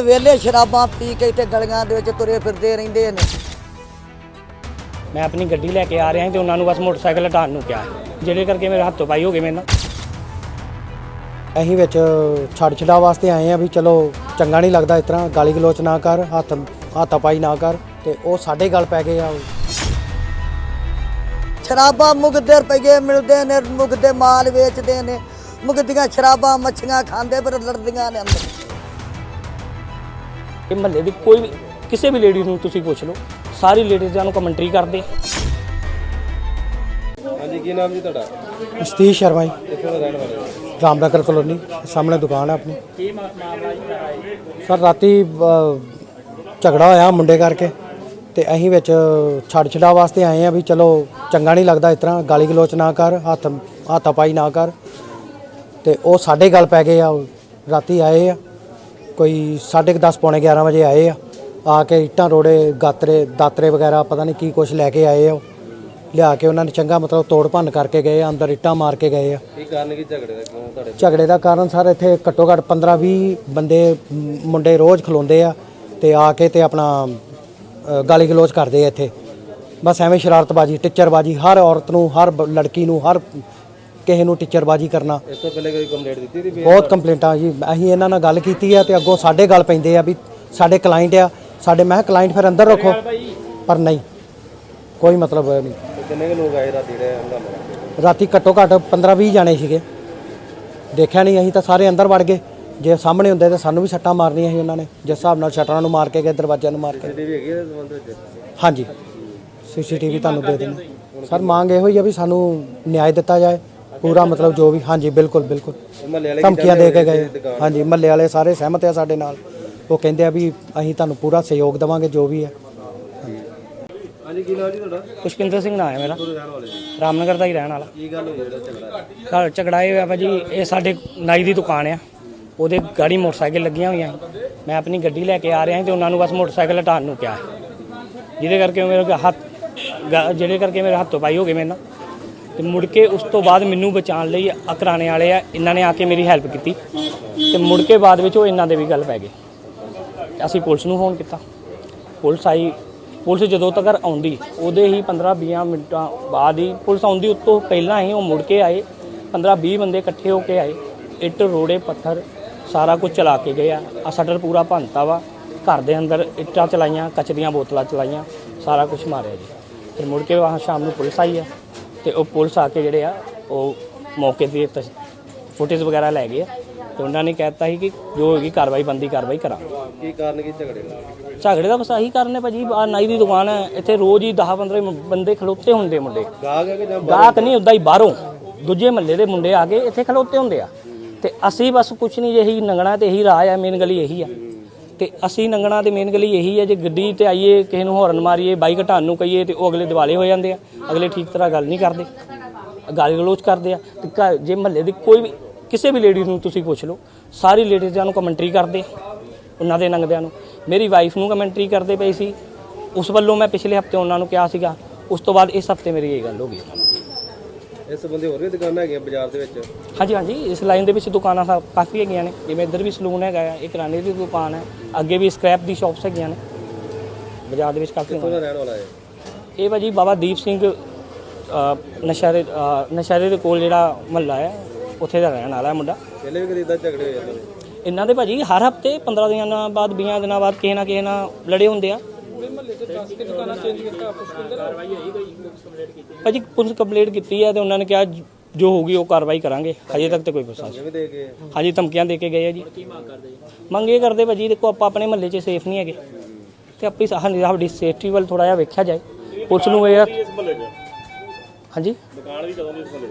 ਮੁੰਡੇ ਵੇਲੇ ਸ਼ਰਾਬਾਂ ਪੀ ਕੇ ਇੱਥੇ ਗਲੀਆਂ ਦੇ ਵਿੱਚ ਤੁਰੇ ਫਿਰਦੇ ਰਹਿੰਦੇ ਨੇ। ਮੈਂ ਆਪਣੀ ਗੱਡੀ ਲੈ ਕੇ ਆ ਰਿਹਾ ਤੇ ਉਹਨਾਂ ਨੂੰ ਬਸ ਮੋਟਰਸਾਈਕਲ ਹਟਾਉਣ ਨੂੰ ਕਿਹਾ। ਜਿਹੜੇ ਕਰਕੇ ਮੇਰੇ ਹੱਥੋਂ ਪਾਈ ਹੋ ਗਏ ਮੇਰੇ ਨਾਲ। ਅਸੀਂ ਵਿੱਚ ਛੱਡ ਛਡਾ ਵਾਸਤੇ ਆਏ ਆ ਵੀ ਚਲੋ ਚੰਗਾ ਨਹੀਂ ਲੱਗਦਾ ਇਸ ਤਰ੍ਹਾਂ ਗਾਲੀ ਗਲੋਚ ਨਾ ਕਰ ਹੱਥ ਹਾਤਾਪਾਈ ਨਾ ਕਰ ਤੇ ਉਹ ਸਾਡੇ ਗੱਲ ਪੈ ਗਏ ਆ ਸ਼ਰਾਬਾਂ ਮੁਗਦੇ ਰੁਪਏ ਮਿਲਦੇ ਨੇ ਮੁਗਦੇ ਮਾਲ ਵੇਚਦੇ ਨੇ। ਮੁਗਦੀਆਂ ਸ਼ਰਾਬਾਂ ਮੱਛੀਆਂ ਖਾਂਦੇ ਪਰ ਲੜਦੀਆਂ ਨੇ ਅੰਦਰ। ਇਹ ਮਹੱਲੇ ਦੀ ਕੋਈ ਵੀ ਕਿਸੇ ਵੀ ਲੇਡੀ ਨੂੰ ਤੁਸੀਂ ਪੁੱਛ ਲਓ। ਸਾਰੀ ਲੇਡੀਜ਼ ਨੂੰ ਕਮੈਂਟਰੀ ਕਰਦੇ ਹਾਂਜੀ ਕੀ ਨਾਮ ਜੀ ਤੁਹਾਡਾ? ਸਤੀਸ਼ ਸ਼ਰਮਾ ਜੀ। ਕਿੱਥੋਂ ਦਾ ਰਹਿਣ ਵਾਲੇ ਹੋ? ਰਾਮਨਗਰ ਕਲੋਨੀ ਸਾਹਮਣੇ ਦੁਕਾਨ ਹੈ ਆਪਣੀ। ਸਰ ਰਾਤੀ ਅ, ਝਗੜਾ ਹੋਇਆ ਮੁੰਡੇ ਕਰਕੇ ਤੇ ਅਸੀਂ ਵਿੱਚ ਛੱਡ ਛਡਾ ਵਾਸਤੇ ਆਏ ਆ ਵੀ ਚਲੋ ਚੰਗਾ ਨਹੀਂ ਲੱਗਦਾ ਇਸ ਤਰ੍ਹਾਂ ਗਾਲੀ ਗਲੋਚ ਨਾ ਕਰ ਹੱਥ ਹਾਤਾਪਾਈ ਨਾ ਕਰ। ਤੇ ਉਹ ਸਾਡੇ ਗੱਲ ਪੈ ਗਏ ਆ ਰਾਤੀ ਆਏ ਆ। ਕੋਈ 10:30 ਪੌਣੇ 11 ਵਜੇ ਆਏ ਆ। ਆ ਕੇ ਇੱਟਾਂ ਰੋੜੇ ਗਾਤਰੇ ਦਾਤਰੇ ਵਗੈਰਾ ਪਤਾ ਨਹੀਂ ਕੀ ਕੁਝ ਲੈ ਕੇ ਆਏ ਆ। ਲਿਆ ਕੇ ਉਹਨਾਂ ਨੇ ਚੰਗਾ ਮਤਲਬ ਤੋੜ ਭੰਨ ਕਰਕੇ ਗਏ ਆ ਅੰਦਰ ਇੱਟਾਂ ਮਾਰ ਕੇ ਗਏ ਆ। ਕੀ ਕਾਰਨ ਕੀ ਝਗੜੇ ਦਾ? ਕਿਉਂ ਤੁਹਾਡੇ ਝਗੜੇ ਦਾ ਕਾਰਨ ਸਰ ਇੱਥੇ ਘੱਟੋ ਘੱਟ 15 20 ਬੰਦੇ ਮੁੰਡੇ ਰੋਜ਼ ਖਲੋਂਦੇ ਆ ਤੇ ਆ ਕੇ ਤੇ ਆਪਣਾ ਅ, ਗਾਲੀ ਗਲੋਚ ਕਰਦੇ ਆ ਇੱਥੇ। ਬਸ ਐਵੇਂ ਸ਼ਰਾਰਤਬਾਜੀ ਟਿੱਚਰਬਾਜੀ ਹਰ ਔਰਤ ਨੂੰ ਹਰ ਬ- ਲੜਕੀ ਨੂੰ ਹਰ ਕਿਸੇ ਨੂੰ ਟਿੱਚਰਬਾਜੀ ਕਰਨਾ। ਇਸ ਤੋਂ ਪਹਿਲੇ ਕੋਈ ਕੰਪਲੇਂਟ ਦਿੱਤੀ ਸੀ ਬਹੁਤ ਕੰਪਲੇਂਟਾਂ ਜੀ। ਅਸੀਂ ਇਹਨਾਂ ਨਾਲ ਗੱਲ ਕੀਤੀ ਆ ਤੇ ਅੱਗੋਂ ਸਾਡੇ ਗੱਲ ਪੈਂਦੇ ਆ ਵੀ ਸਾਡੇ ਕਲਾਇੰਟ ਆ। ਸਾਡੇ ਮੈਂ ਕਲਾਇੰਟ ਫਿਰ ਅੰਦਰ ਰੱਖੋ। ਪਰ ਨਹੀਂ। ਕੋਈ ਮਤਲਬ ਨਹੀਂ। ਤੇ ਕਿੰਨੇ ਕੁ ਲੋਕ ਆਏ ਰਾਤੀ ਦੇ ਹੰਗਾਮਾ ਰਾਤੀ ਘੱਟੋ ਘੱਟ 15 20 ਜਾਣੇ ਸੀਗੇ। ਦੇਖਿਆ ਨਹੀਂ ਅਸੀਂ ਤਾਂ ਸਾਰੇ ਅੰਦਰ ਵੜ ਗਏ। ਜੇ ਸਾਹਮਣੇ ਹੁੰਦੇ ਤਾਂ ਸਾਨੂੰ ਵੀ ਸੱਟਾਂ ਮਾਰਨੀਆਂ ਸੀ ਉਹਨਾਂ ਨੇ। ਜਿਸ ਹਿਸਾਬ ਨਾਲ ਸ਼ਟਰਾਂ ਨੂੰ ਮਾਰ ਕੇ ਗਏ ਦਰਵਾਜ਼ਿਆਂ ਨੂੰ ਮਾਰ ਕੇ। ਸੀਸੀਟੀਵੀ ਹੈਗੀ ਇਸ ਸੰਬੰਧ ਵਿੱਚ? ਹਾਂਜੀ। ਸੀਸੀਟੀਵੀ ਤੁਹਾਨੂੰ ਦੇ ਦੇਣਾ ਸਰ ਮੰਗ ਇਹੋ ਹੀ ਆ ਵੀ ਸਾਨੂੰ ਨਿਆਂ ਦਿੱਤਾ ਜਾਏ। ਪੂਰਾ ਮਤਲਬ ਜੋ ਵੀ ਹਾਂਜੀ ਬਿਲਕੁਲ ਬਿਲਕੁਲ। ਮਹੱਲੇ ਵਾਲੇ ਧਮਕੀਆਂ ਦੇ ਕੇ ਗਏ। ਹਾਂਜੀ ਮੱਲੇ ਵਾਲੇ ਸਾਰੇ ਸਹਿਮਤ ਆ ਸਾਡੇ ਨਾਲ। ਉਹ ਕਹਿੰਦੇ ਆ ਵੀ ਅਸੀਂ ਤੁਹਾਨੂੰ ਪੂਰਾ ਸਹਿਯੋਗ ਦੇਵਾਂਗੇ ਜੋ ਵੀ ਹੈ। ਹਾਂਜੀ ਕੀ ਨਾਮ ਜੀ ਤੁਹਾਡਾ? ਪੁਸ਼ਪਿੰਦਰ ਸਿੰਘ ਨਾਮ ਹੈ ਮੇਰਾ। ਰਾਮਨਗਰ ਦਾ ਹੀ ਰਹਿਣ ਵਾਲਾ। ਕੀ ਗੱਲ ਹੋਈ ਜਿਹੜਾ ਝਗੜਾ ਘਰ ਝਗੜਾ ਇਹ ਹੋਇਆ ਭਾਜੀ ਇਹ ਸਾਡੇ ਨਾਈ ਦੀ ਦੁਕਾਨ ਆ। ਉਹਦੇ ਗਾੜੀ ਮੋਟਰਸਾਈਕਲ ਲੱਗੀਆਂ ਹੋਈਆਂ। ਮੈਂ ਆਪਣੀ ਗੱਡੀ ਲੈ ਕੇ ਆ ਰਿਹਾ ਤੇ ਉਹਨਾਂ ਨੂੰ ਬਸ ਮੋਟਰਸਾਈਕਲ ਹਟਾਉਣ ਨੂੰ ਕਿਹਾ। ਜਿਹਦੇ ਕਰਕੇ ਮੇਰੇ ਹੱਥ ਗ- ਜਿਹੜੇ ਕਰਕੇ ਮੇਰੇ ਹੱਥੋਂ ਪਾਈ ਹੋ ਗਏ ਮੇਰੇ ਨਾਲ। ਤੇ ਮੁੜ ਕੇ ਉਸ ਤੋਂ ਬਾਅਦ ਮੈਨੂੰ ਬਚਾਉਣ ਲਈ ਅਕਰਾਣੇ ਵਾਲੇ ਆ, ਇਹਨਾਂ ਨੇ ਆ ਕੇ ਮੇਰੀ ਹੈਲਪ ਕੀਤੀ। ਤੇ ਮੁੜ ਕੇ ਬਾਅਦ ਵਿੱਚ ਉਹ ਇਹਨਾਂ ਦੇ ਵੀ ਗੱਲ ਪੈ ਗਈ ਅਸੀਂ ਪੁਲਿਸ ਨੂੰ ਫੋਨ ਕੀਤਾ। ਪੁਲਿਸ ਆਈ। ਪੁਲਿਸ ਜਦੋਂ ਤੱਕ ਆਉਂਦੀ, ਉਹਦੇ ਹੀ 15-20 ਮਿੰਟਾਂ ਬਾਅਦ ਹੀ ਪੁਲਿਸ ਆਉਂਦੀ ਉਸ ਤੋਂ ਪਹਿਲਾਂ ਹੀ ਉਹ ਮੁੜ ਕੇ ਆਏ। 15-20 ਬੰਦੇ ਇਕੱਠੇ ਹੋ ਕੇ ਆਏ। ਇੱਟ, ਰੋੜੇ, ਪੱਥਰ ਸਾਰਾ ਕੁਝ ਚਲਾ ਕੇ ਗਏ ਆ। ਆ ਸ਼ਟਰ ਪੂਰਾ ਭੰਨਤਾ ਵਾ। ਘਰ ਦੇ ਅੰਦਰ ਇੱਟਾਂ ਚਲਾਈਆਂ, ਕੱਚ ਦੀਆਂ ਬੋਤਲਾਂ ਚਲਾਈਆਂ, ਸਾਰਾ ਕੁਝ ਮਾਰਿਆ ਜੀ। ਫਿਰ ਮੁੜ ਕੇ ਵਾਹ ਸ਼ਾਮ ਨੂੰ ਪੁਲਿਸ ਆਈ ਆ। ਤੇ ਉਹ ਪੁਲਿਸ ਆ ਕੇ ਜਿਹੜੇ ਆ ਉਹ ਮੌਕੇ ਦੀ ਫੁਟੇਜ ਵਗੈਰਾ ਲੈ ਗਏ ਆ। ਤੇ ਉਹਨਾਂ ਨੇ ਕਹਿਤਾ ਸੀ ਕਿ ਜੋ ਹੋਏਗੀ ਕਾਰਵਾਈ ਬੰਦੀ ਕਾਰਵਾਈ ਕਰਾਂਗੇ। ਕੀ ਕਾਰਨ ਕੀ ਝਗੜੇ ਦਾ ਝਗੜੇ ਦਾ ਬਸ ਆਹੀ ਕਾਰਨ ਹੈ ਭਾਜੀ ਆ ਨਾਈ ਦੀ ਦੁਕਾਨ ਹੈ ਇੱਥੇ ਰੋਜ਼ ਹੀ 10 15 ਬੰਦੇ ਖਲੋਤੇ ਹੁੰਦੇ ਮੁੰਡੇ। ਗਾਹਕ ਹੈ ਕਿ ਜਾਂ ਗਾਹਕ ਨਹੀਂ ਉਦਾਂ ਹੀ ਬਾਹਰੋਂ। ਦੂਜੇ ਮਹੱਲੇ ਦੇ ਮੁੰਡੇ ਆ ਕੇ ਇੱਥੇ ਖਲੋਤੇ ਹੁੰਦੇ ਆ। ਤੇ ਅਸੀਂ ਬਸ ਕੁਛ ਨਹੀਂ ਇਹੀ ਨੰਗਣਾ ਤੇ ਇਹੀ ਰਾਹ ਆ ਮੇਨ ਗਲੀ ਇਹੀ ਆ। ਤੇ ਅਸੀਂ ਨੰਗਣਾ ਤੇ ਮੇਨ ਗਲੀ ਇਹੀ ਹੈ ਜੇ ਗੱਡੀ ਤੇ ਆਈਏ, ਕਿਸੇ ਨੂੰ ਹੌਰਨ ਮਾਰੀਏ ਬਾਈਕ ਹਟਾਉਣ ਨੂੰ ਕਹੀਏ ਤੇ ਉਹ ਅਗਲੇ ਦਿਵਾਲੇ ਹੋ ਜਾਂਦੇ ਆ। ਅਗਲੇ ਠੀਕ ਤਰ੍ਹਾਂ ਗੱਲ ਨਹੀਂ ਕਰਦੇ, ਗਾਲੀ ਗਲੋਚ ਕਰਦੇ ਆ। ਤੇ ਘਰ- ਜੇ ਮਹੱਲੇ ਦੀ ਕੋਈ ਵੀ, ਕਿਸੇ ਵੀ ਲੇਡੀ ਨੂੰ ਤੁਸੀਂ ਪੁੱਛ ਲਓ, ਸਾਰੀ ਲੇਡੀਜ਼ਾਂ ਨੂੰ ਕਮੈਂਟਰੀ ਕਰਦੇ ਉਹਨਾਂ ਦੇ ਨੰਗਦਿਆਂ ਨੂੰ। ਮੇਰੀ ਵਾਈਫ ਨੂੰ ਕਮੈਂਟਰੀ ਕਰਦੇ ਪਈ ਸੀ, ਉਸ ਵੱਲੋਂ ਮੈਂ ਪਿਛਲੇ ਹਫ਼ਤੇ ਉਹਨਾਂ ਨੂੰ ਕਿਹਾ ਸੀਗਾ, ਉਸ ਤੋਂ ਬਾਅਦ ਇਸ ਹਫ਼ਤੇ ਮੇਰੀ ਇਹ ਗੱਲ ਹੋ ਗਈ ਇਸ ਸੰਬੰਧੀ ਹੋਰ ਵੀ ਦੁਕਾਨਾਂ ਹੈਗੀਆਂ ਬਾਜ਼ਾਰ ਦੇ ਵਿੱਚ? ਹਾਂਜੀ ਹਾਂਜੀ ਇਸ ਲਾਈਨ ਦੇ ਵਿੱਚ ਦੁਕਾਨਾਂ ਸਾ- ਕਾਫੀ ਹੈਗੀਆਂ ਨੇ। ਜਿਵੇਂ ਇੱਧਰ ਵੀ ਸਲੂਨ ਹੈਗਾ ਆ ਇਹ ਕਿਰਾਣੇ ਦੀ ਦੁਕਾਨ ਹੈ। ਅੱਗੇ ਵੀ ਸਕ੍ਰੈਪ ਦੀ ਸ਼ਾਪਸ ਹੈਗੀਆਂ ਨੇ। ਬਾਜ਼ਾਰ ਦੇ ਵਿੱਚ ਕਾਫੀ ਕਿੱਥੋਂ ਦਾ ਰਹਿਣ ਵਾਲਾ ਹੈ ਇਹ ਭਾਜੀ ਬਾਬਾ ਦੀਪ ਸਿੰਘ ਅ, ਨਸ਼ਹਿਰੇ ਅ, ਨਸ਼ਹਿਰੇ ਦੇ ਕੋਲ ਜਿਹੜਾ ਮਹੱਲਾ ਹੈ ਉੱਥੇ ਦਾ ਰਹਿਣ ਵਾਲਾ ਹੈ ਮੁੰਡਾ। ਪਹਿਲੇ ਵੀ ਕਦੇ ਇਦਾਂ ਝਗੜੇ ਹੋ ਜਾਂਦੇ ਨੇ ਇਹਨਾਂ ਦੇ ਭਾਜੀ ਹਰ ਹਫ਼ਤੇ 15 ਦਿਨਾਂ ਬਾਅਦ 20 ਦਿਨਾਂ ਬਾਅਦ ਕਿਸੇ ਨਾ ਕਿਸੇ ਨਾਲ ਲੜੇ ਹੁੰਦੇ ਆ। ਭਾਜੀ ਪੁਲਿਸ ਕੰਪਲੇਂਟ ਕੀਤੀ ਹੈ ਤੇ ਉਹਨਾਂ ਨੇ ਕਿਹਾ ਜ- ਹੋਊਗੀ ਉਹ ਕਾਰਵਾਈ ਕਰਾਂਗੇ। ਹਜੇ ਤੱਕ ਤੇ ਕੋਈ ਪ੍ਰਸ਼ਾਸਨ ਹਾਂਜੀ ਧਮਕੀਆਂ ਦੇ ਕੇ ਗਏ ਆ ਜੀ। ਕੀ ਮੰਗ ਕਰਦੇ ਮੰਗ ਇਹ ਕਰਦੇ ਭਾਜੀ ਦੇਖੋ ਆਪਾਂ ਆਪਣੇ ਮਹੱਲੇ 'ਚ ਸੇਫ ਨਹੀਂ ਹੈਗੇ। ਤੇ ਆਪਣੀ ਸਾਡੀ ਸੇਫਟੀ ਵੱਲ ਥੋੜਾ ਜਿਹਾ ਵੇਖਿਆ ਜਾਏ। ਪੁਲਿਸ ਨੂੰ ਇਹ ਆ- ਹਾਂਜੀ? ਦੁਕਾਨ ਵੀ ਕਦੋਂ ਦੀ ਇਸ ਮਹੱਲੇ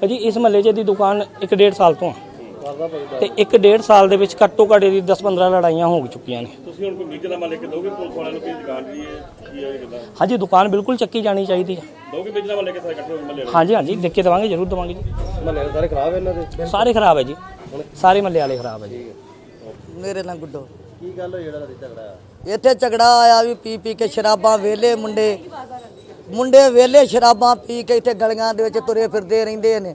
ਭਾਜੀ ਇਸ ਮਹੱਲੇ 'ਚ ਦੀ ਦੁਕਾਨ 1.5 ਸਾਲ ਤੋਂ ਆ। ਤੇ 1.5 ਸਾਲ ਦੇ ਵਿੱਚ ਘੱਟੋ ਘੱਟ ਦੀ 10-15 ਲੜਾਈਆਂ ਹੋ ਚੁੱਕੀਆਂ ਨੇ। ਤੁਸੀਂ ਹੁਣ ਕੋਈ ਵਿਜਲਾ ਮਾਲੇ ਕਿ ਦੋਗੇ? ਪੁਲਿਸ ਵਾਲਿਆਂ ਨੂੰ ਕਿ ਦੁਕਾਨ ਦੀ ਹੈ? ਕੀ ਹੈ ਕਿਦਾਂ ਹਾਂਜੀ ਦੁਕਾਨ ਬਿਲਕੁਲ ਚੱਕੀ ਜਾਣੀ ਚਾਹੀਦੀ ਹੈ। ਦੋਗੇ ਵਿਜਲਾ ਮਾਲੇ ਕਿ ਸਾਰੇ ਇਕੱਠੇ ਹੋ ਮੱਲੇ ਹਾਂਜੀ ਹਾਂਜੀ ਲਿਖ ਕੇ ਦੇਵਾਂਗੇ ਜ਼ਰੂਰ ਦੇਵਾਂਗੇ ਜੀ। ਮਹੱਲੇ ਦੇ ਸਾਰੇ ਖਰਾਬ ਇਹਨਾਂ ਦੇ? ਸਾਰੇ ਖਰਾਬ ਹੈ ਜੀ। ਸਾਰੇ ਮਹੱਲੇ ਵਾਲੇ ਖਰਾਬ ਹੈ ਜੀ। ਮੇਰੇ ਨਾਲ ਗੁੱਡੋ। ਕੀ ਗੱਲ ਹੋਈ ਜਿਹੜਾ ਰਾਤੀ ਝਗੜਾ ਇੱਥੇ ਝਗੜਾ ਆਇਆ ਵੀ ਪੀ ਪੀ ਕੇ ਸ਼ਰਾਬਾਂ ਵੇਲੇ ਮੁੰਡੇ। ਮੁੰਡੇ ਵੇਲੇ ਸ਼ਰਾਬਾਂ ਪੀ ਕੇ ਇੱਥੇ ਗਲੀਆਂ ਦੇ ਵਿੱਚ ਤੁਰੇ ਫਿਰਦੇ ਰਹਿੰਦੇ ਨੇ।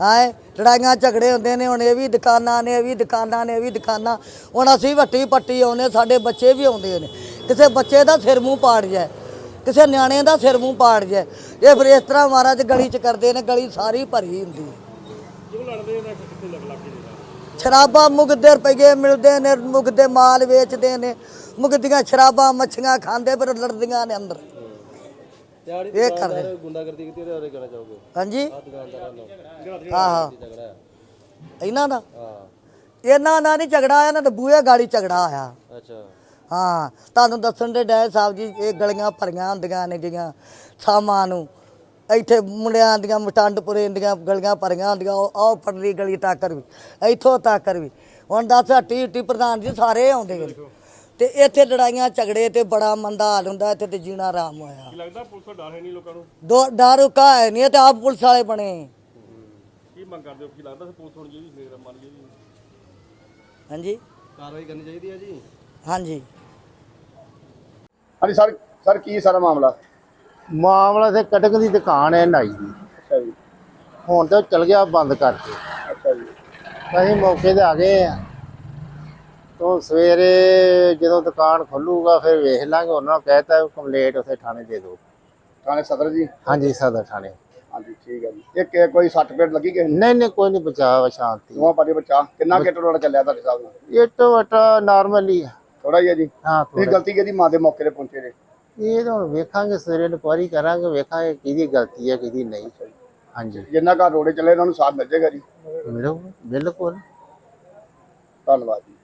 ਹਾਏ ਲੜਾਈਆਂ ਝਗੜੇ ਹੁੰਦੇ ਨੇ ਹੁਣ ਇਹ ਵੀ ਦੁਕਾਨਾਂ ਨੇ ਇਹ ਵੀ ਦੁਕਾਨਾਂ ਨੇ ਇਹ ਵੀ ਦੁਕਾਨਾਂ। ਹੁਣ ਅਸੀਂ ਵੱਟੀ ਪੱਟੀ ਆਉਂਦੇ ਸਾਡੇ ਬੱਚੇ ਵੀ ਆਉਂਦੇ ਨੇ। ਕਿਸੇ ਬੱਚੇ ਦਾ ਸਿਰ ਮੂੰਹ ਪਾੜ ਜਾਏ ਕਿਸੇ ਨਿਆਣੇ ਦਾ ਸਿਰ ਮੂੰਹ ਪਾੜ ਜਾਏ। ਇਹ ਫਿਰ ਇਸ ਤਰ੍ਹਾਂ ਮਹਾਰਾਜ ਗਲੀ 'ਚ ਕਰਦੇ ਨੇ ਗਲੀ ਸਾਰੀ ਭਰੀ ਹੁੰਦੀ ਹੈ। ਸ਼ਰਾਬਾਂ ਮੁਗਦੇ ਰੁਪਏ ਮਿਲਦੇ ਨੇ ਮੁਗਦੇ ਮਾਲ ਵੇਚਦੇ ਨੇ। ਮੁਗਦੀਆਂ ਸ਼ਰਾਬਾਂ ਮੱਛੀਆਂ ਖਾਂਦੇ ਪਰ ਲੜਦੀਆਂ ਨੇ ਅੰਦਰ। ਇਹ ਕਰਦੇ ਗੁੰਡਾਗਰਦੀ ਕੀਤੀ ਉਹਦੇ ਬਾਰੇ ਕਹਿਣਾ ਚਾਹੋਗੇ? ਹਾਂਜੀ। ਆ ਦੁਕਾਨਦਾਰਾਂ ਨਾਲ ਆਹੋ ਝਗੜਾ ਆ ਇਹਨਾਂ ਦਾ? ਹਾਂ। ਇਹਨਾਂ ਦਾ ਨਹੀਂ ਝਗੜਾ ਆਇਆ ਨਾ ਤਾਂ ਬੂਹੇ ਗਾੜੀ ਝਗੜਾ ਆਇਆ ਅੱਛਾ। ਹਾਂ ਤੁਹਾਨੂੰ ਦੱਸਣ ਦੇ ਡੈ ਸਾਹਿਬ ਜੀ ਇਹ ਗਲੀਆਂ ਭਰੀਆਂ ਹੁੰਦੀਆਂ ਨੇ ਜੀਆਂ ਸ਼ਾਮਾਂ ਨੂੰ। ਇੱਥੇ ਮੁੰਡਿਆਂ ਦੀਆਂ ਮਟੰਡਪੁਰੇ ਦੀਆਂ ਗਲੀਆਂ ਭਰੀਆਂ ਹੁੰਦੀਆਂ ਉਹ ਆਹ ਪਰਲੀ ਗਲੀ ਤੱਕਰ ਵੀ ਇੱਥੋਂ ਤੱਕਰ ਵੀ। ਹੁਣ ਦੱਸ ਹੱਟੀ ਹੱਟੀ ਪ੍ਰਧਾਨ ਜੀ ਸਾਰੇ ਆਉਂਦੇ ਨੇ। ਤੇ ਇੱਥੇ ਲੜਾਈਆਂ ਝਗੜੇ ਤੇ ਬੜਾ ਮੰਦਾ ਹਾਲ ਹੁੰਦਾ ਇੱਥੇ ਤੇ ਜੀਣਾ ਆਰਾਮ ਹੋਇਆ। ਕੀ ਲੱਗਦਾ ਪੁਲਿਸ ਦਾ ਡਰ ਹੈ ਨਹੀਂ ਲੋਕਾਂ ਨੂੰ? ਦੋ ਡਰ ਰੁਕਾ ਹੈ ਨਹੀਂ ਤੇ ਆਪ ਪੁਲਿਸ ਵਾਲੇ ਬਣੇ। ਕੀ ਮੰਗ ਕਰਦੇ ਹੋ? ਕੀ ਲੱਗਦਾ ਪੁਲਿਸ ਹੋਣੀ ਚਾਹੀਦੀ ਮੇਰਾ ਮੰਨ ਲਈ ਹਾਂਜੀ? ਕਾਰਵਾਈ ਕਰਨੀ ਚਾਹੀਦੀ ਹੈ ਜੀ। ਹਾਂਜੀ। ਹਾਂਜੀ ਸਰ ਸਰ ਕੀ ਸਾਰਾ ਮਾਮਲਾ? ਮਾਮਲਾ ਤੇ ਕਟਕ ਦੀ ਦੁਕਾਨ ਹੈ ਨਾਈ ਦੀ ਅੱਛਾ ਜੀ। ਹੁਣ ਤਾਂ ਚਲ ਗਿਆ ਬੰਦ ਕਰਕੇ। ਅੱਛਾ ਜੀ। ਅਸੀਂ ਮੌਕੇ ਤੇ ਆ ਗਏ ਆ ਤੋਂ ਸਵੇਰੇ ਜਦੋਂ ਦੁਕਾਨ ਖੁੱਲੂਗਾ ਫਿਰ ਵੇਖ ਲਾਂਗੇ ਉਹਨਾਂ ਨੂੰ ਕਹਿਤਾ ਕੰਪਲੇਂਟ ਉੱਥੇ ਥਾਣੇ ਦੇ ਦਿਓ। ਥਾਣੇ ਸਦਰ ਜੀ? ਹਾਂਜੀ ਸਦਰ ਥਾਣੇ। ਹਾਂਜੀ ਠੀਕ ਹੈ ਜੀ। ਇੱਕ ਇਹ ਕੋਈ ਸੱਟ ਪੇਟ ਲੱਗੀ ਨੂੰ? ਨਹੀਂ ਨਹੀਂ ਕੋਈ ਨਹੀਂ ਬਚਾਅ ਸ਼ਾਂਤੀ। ਦੋਵਾਂ ਪਾਸੇ ਬੱਚਾ। ਕਿੰਨਾ ਕਿਟ ਰੋਡ ਚੱਲਿਆ ਤੁਹਾਡੇ ਸਾਹਿਬ ਨਾਲ? ਇਹ ਤੋਂ ਵਟਾ ਨਾਰਮਲ ਥੋੜਾ ਹੀ ਹੈ ਜੀ? ਹਾਂ ਥੋੜ੍ਹਾ। ਗਲਤੀ ਕਿਹਦੀ ਮਾਂ ਦੇ ਮੌਕੇ ਤੇ ਪਹੁੰਚੇ ਨੇ ਇਹ ਤਾਂ ਹੁਣ ਵੇਖਾਂਗੇ ਸਵੇਰੇ ਇਨਕੁਆਰੀ ਕਰਾਂਗੇ ਵੇਖਾਂਗੇ ਕਿਹਦੀ ਗਲਤੀ ਹੈ ਕਿਹਦੀ ਨਹੀਂ। ਹਾਂਜੀ। ਜਿੰਨਾ ਘਰ ਰੋੜੇ ਚੱਲੇ ਉਹਨਾਂ ਨੂੰ ਸਾਥ ਮਿਲ ਜਾਏਗਾ ਜੀ? ਮਿਲੋ ਬਿਲਕੁਲ। ਧੰਨਵਾਦ ਜੀ।